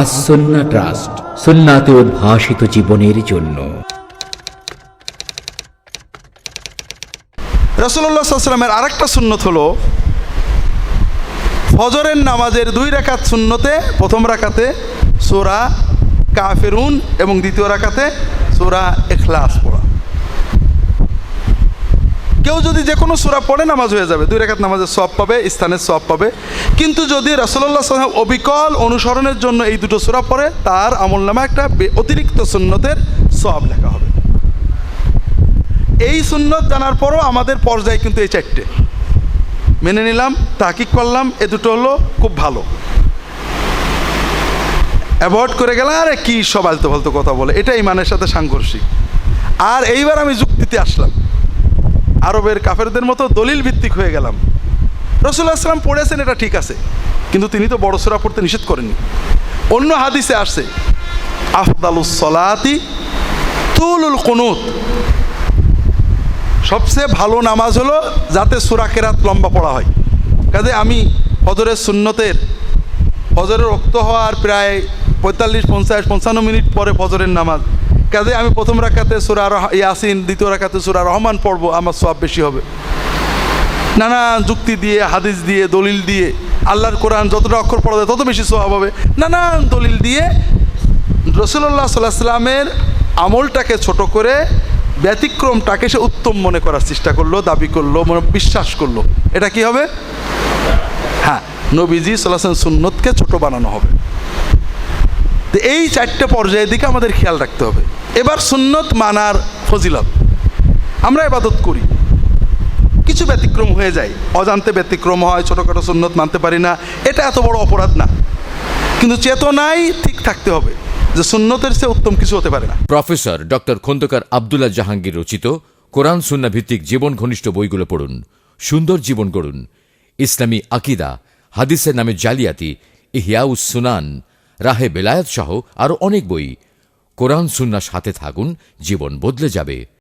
আসন্না trust সুন্নাতে জীবনের জন্য। রসুল্লাহ সাল্লামের আরেকটা সুন্নত হলো, ফজরের নামাজের দুই রাকাত সুন্নতে, প্রথম রাকাতে সোরা কাফেরুন এবং দ্বিতীয় রাকাতে সোরা এখলাস পড়া। কেউ যদি যে কোনো সুরা পড়ে নামাজ হয়ে যাবে, দুই রেখাত নামাজের সব পাবে, স্থানের সব পাবে। কিন্তু যদি রসল্লা সাল্লাম অবিকল অনুসরণের জন্য এই দুটো সুরা পড়ে, তার আমল নামা একটা অতিরিক্ত সুন্নতের সব লেখা হবে। এই সুন্নত জানার পরও আমাদের পর্যায়ে কিন্তু এই চারটে। মেনে নিলাম তাকিক করলাম, এ দুটো হলো খুব ভালো। অ্যাভয়েড করে গেলাম, আরে কি সব আলতো ফালতো কথা বলে এটা ইমানের সাথে সাংঘর্ষিক। আর এইবার আমি যুক্তিতে আসলাম। আরবের কাফেরদের মতো দলিল ভিত্তিক হয়ে গেলাম। রসুল্লাহ আসলাম পড়েছেন, এটা ঠিক আছে। কিন্তু তিনি তো বড় সুরা পড়তে নিষেধ করেননি। অন্য হাদিসে আসছে, আফদালুস সলাতি তুলুল কুনুত। সবচেয়ে ভালো নামাজ হলো যাতে সুরা কেরাত লম্বা পড়া হয়। কাজে আমি ফজরের সুন্নতের, ফজরের রক্ত হওয়ার প্রায় পঁয়তাল্লিশ, পঞ্চাশ, পঞ্চান্ন মিনিট পরে ফজরের নামাজ কাজে আমি প্রথম রাখাতে সুরা ইয়াসিন, দ্বিতীয় রাখাতে সুরা রহমান পড়ব, আমার সব বেশি হবে। নানা যুক্তি দিয়ে, হাদিস দিয়ে, দলিল দিয়ে, আল্লাহর কোরআন যতটা অক্ষর পড়া যায় তত বেশি সোয়াব হবে। নানান দলিল দিয়ে রসুল্লাহ সাল্লাহ সাল্লামের আমলটাকে ছোট করে ব্যতিক্রমটাকে সে উত্তম মনে করার চেষ্টা করল, দাবি করল, মনে বিশ্বাস করল। এটা কি হবে? হ্যাঁ নবীজি সাল্লাহ সুন্নতকে ছোট বানানো হবে। তো এই চারটে পর্যায়ের দিকে আমাদের খেয়াল রাখতে হবে। এবার সুন্নত মানার ফজিলত। আমরা এবাদত করি। কিছু ব্যতিক্রম হয়ে যায়। অজান্তে ব্যতিক্রম হয়, ছোটোখাটো সুন্নত মানতে পারি না। এটা এত বড় অপরাধ না। কিন্তু চেতনাই ঠিক থাকতে হবে যে সুন্নতের চেয়ে উত্তম কিছু হতে পারে না। প্রফেসর ডক্টর খন্দকার আবদুল্লাহ জাহাঙ্গীর রচিত কোরআন সুন্না ভিত্তিক জীবন ঘনিষ্ঠ বইগুলো পড়ুন, সুন্দর জীবন গড়ুন। ইসলামী আকিদা, হাদিসের নামে জালিয়াতি, ইহিয়াউস সুনান, রাহে বেলায়াত সহ আরও অনেক বই কোরআন সুন্না সাথে থাকুন জীবন বদলে যাবে।